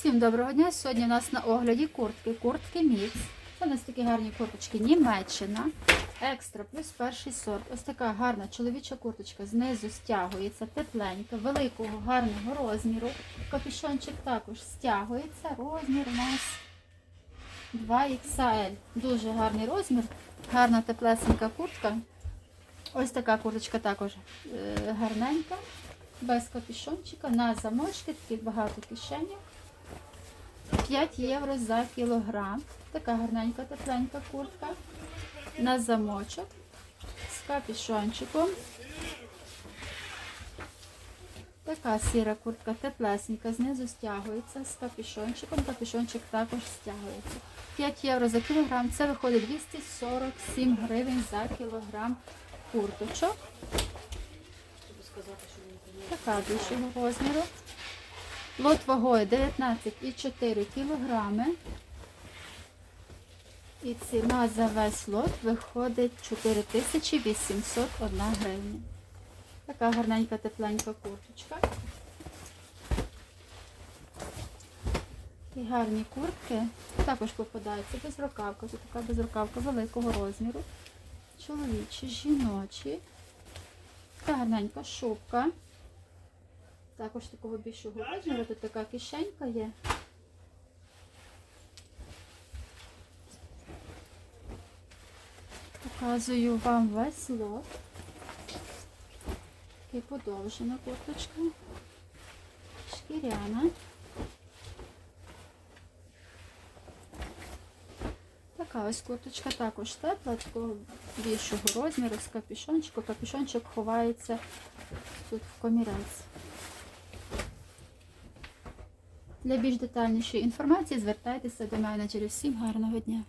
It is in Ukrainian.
Всім доброго дня! Сьогодні у нас на огляді куртки. Куртки мікс. Це у нас такі гарні курточки Німеччина. Екстра плюс перший сорт. Ось така гарна чоловіча курточка. Знизу стягується, тепленька, великого, гарного розміру. Капюшончик також стягується. Розмір у нас 2XL. Дуже гарний розмір. Гарна теплесенька куртка. Ось така курточка також е, гарненька. Без капюшончика на замочки, таких багато кишенів. 5 євро за кілограм. Така гарненька тепленька куртка. На замочок з капюшончиком. Така сіра куртка теплесенька, знизу стягується з капюшончиком. Капюшончик також стягується. 5 євро за кілограм. Це виходить 247 гривень за кілограм курточок. Така більшого розміру. Лот вагою 19,4 кілограми. І ціна за весь лот виходить 4801 гривня. Така гарненька тепленька курточка. І гарні куртки також попадаються безрукавка. Тут така безрукавка великого розміру. Чоловічі, жіночі. Така гарненька шубка. Також такого більшого розміру. Тут така кишенька є. Показую вам весь лот. І подовжена курточка. Шкіряна. Така ось курточка також тепла, такого більшого розміру з капюшончиком. Капюшончик ховається тут в комірець. Для більш детальнішої інформації звертайтеся до менеджерів. Всім гарного дня!